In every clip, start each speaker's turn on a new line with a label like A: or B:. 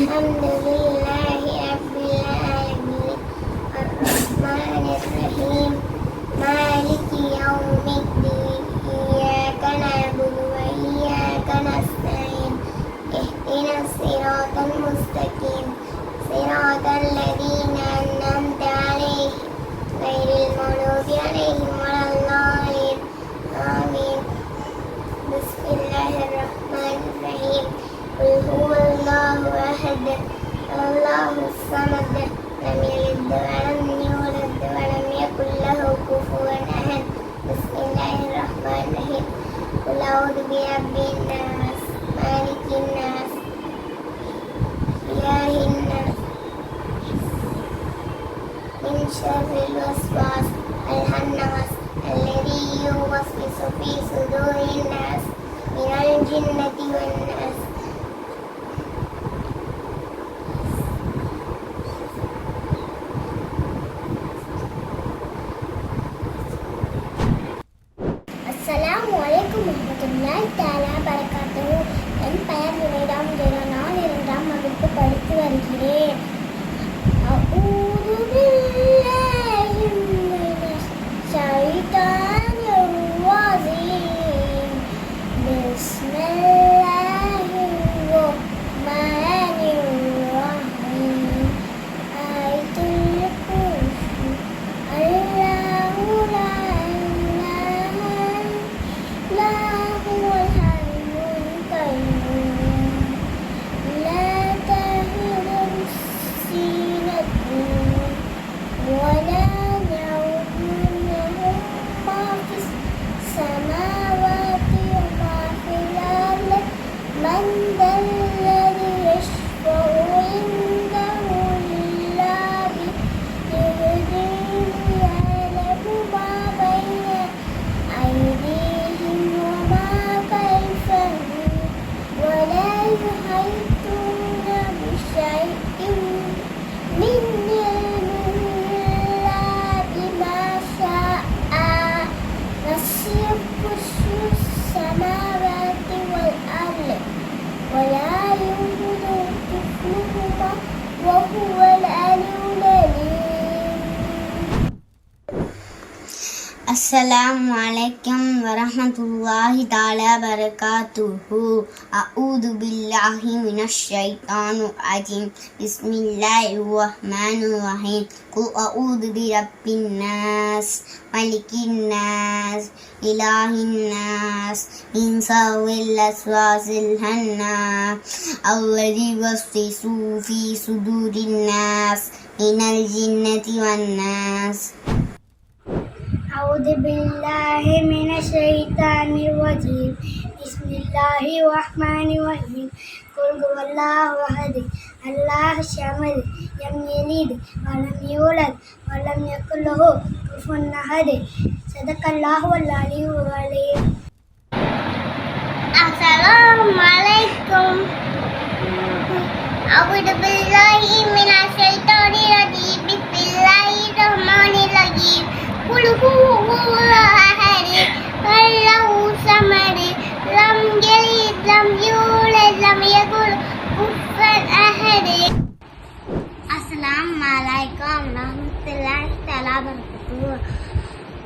A: الحمد لله رب العالمين. الرحمن الرحيم. مالك يوم الدين. إياك نعبد وإياك نستعين. اهدنا الصراط المستقيم. صراط الذين أحد الله الصمد لم يلد ولم يولد ولم يكن له كفوا أحد. بسم الله الرحمن الرحيم. قل أعوذ برب الناس مالك الناس إله الناس من شر الوسواس الخناس الذي يوسوس في صدور الناس من الجنة والناس. Dun, dun. السلام عليكم ورحمة الله تعالى وبركاته. أعوذ بالله من الشيطان الرجيم. بسم الله الرحمن الرحيم. قل أعوذ برب الناس ملك الناس إله الناس من شر الوسواس الخناس الذي يوسوس في صدور الناس من الجنة والناس. أعوذ بالله من الشيطان الرجيم بسم الله الرحمن الرحيم قل هو الله أحد الله الصمد لم يلد ولم يولد ولم يكن له كفوا أحد صدق الله العلي العظيم السلام عليكم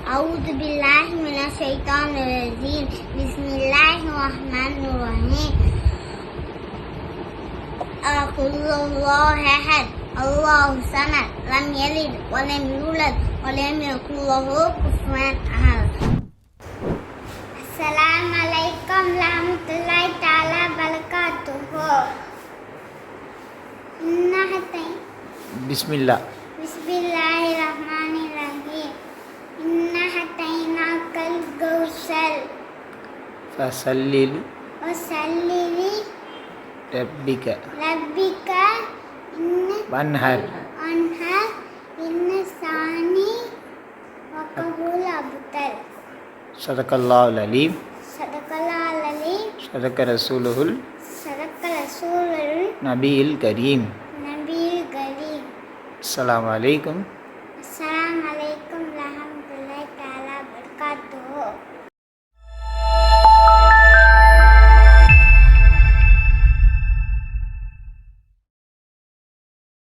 A: أعوذ بالله من الشيطان الرجيم بسم الله الرحمن الرحيم قل الله أحد الله الصمد لم يلد ولم يولد ولم يكن له كفوا أحد السلام عليكم ورحمة الله تعالى وبركاته إنهتين
B: بسم الله
A: بسم الله
B: فسلل
A: وصل
B: ربك
A: لربك إن
B: وانهر
A: أنهر إن ثاني وقبول أبتر
B: صدق الله العليم
A: صدق الله العليم
B: صدق رسوله
A: صدق رسول
B: النبي الكريم
A: النبي الكريم
B: السلام عليكم